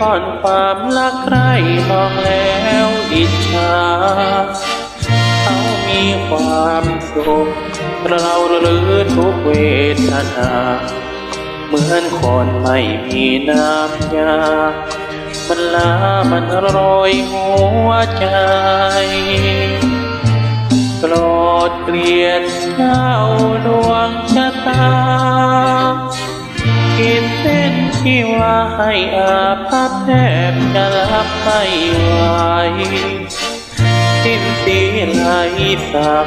ป้อนความรักใครมองแล้วอิจฉาเขามีความสุขเราหรือทุกเวทนาเหมือนคนไม่มีน้ำยามันลามันโรยหัวใจโกรธเกลียดเจ้าด ที่ว่าให้อาภัพแทบจะรับไม่ไหวสิ้นสีไหลสับ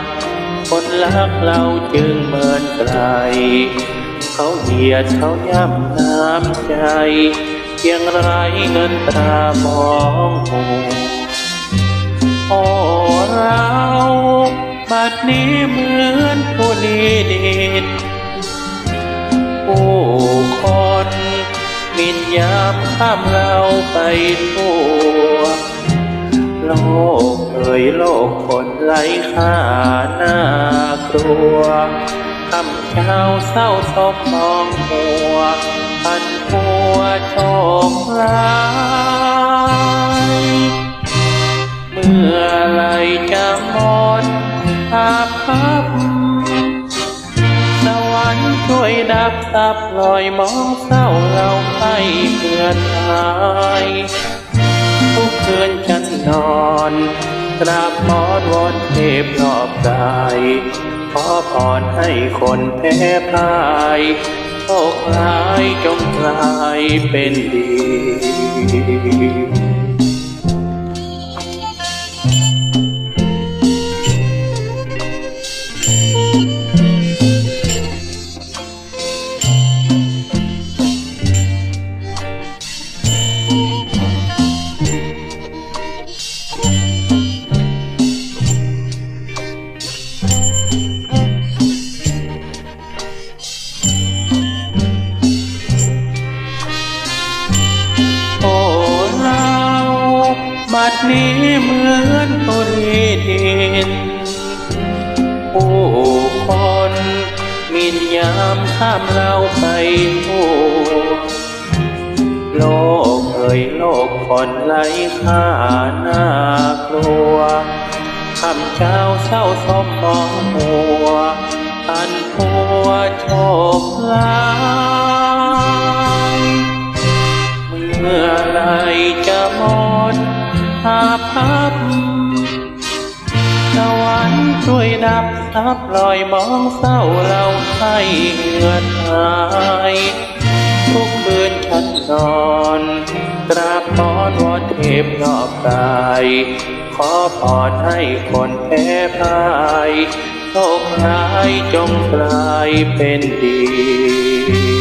คนรักเราจึงเหมือนไกล เขาเหยียดเขาย่ำน้ำใจเพียงไรเงินตรามองหูโอ้เราบัดนี้เหมือนผู้ลีดินามข้ามเราไปทั่วโลกเอ่ยโลกคนไร้ค่าน่ากลัวคำเช้าเศร้าศกมองหัวพันหัวโชคร้าย ดับซับลอยมองเศร้าเราให้เพื่อนหายทุกคืนฉันนอนกราบมอนวอนเทพรอบกายขอพรให้คนแพ้พ่ายโชคร้ายจงกลายเป็นดี ดนี้เหมือนตัวดีดินผู้คนมินยามข้ามเราไปทั่วโลกเอ่ยโลกคนไร้ค่าน่ากลัวคำเจ้าเศร้าศพมองหัวอันผัวโชคร้าาภัพสวรรค์ช่วยดับซับลอยมองเศร้าเราให้เหือดหายทุกคืนฉันนอนกราบหมอนวอนเทพรอบกายขอพรให้คนแพ้พ่ายโชคร้ายจงกลายเป็นดี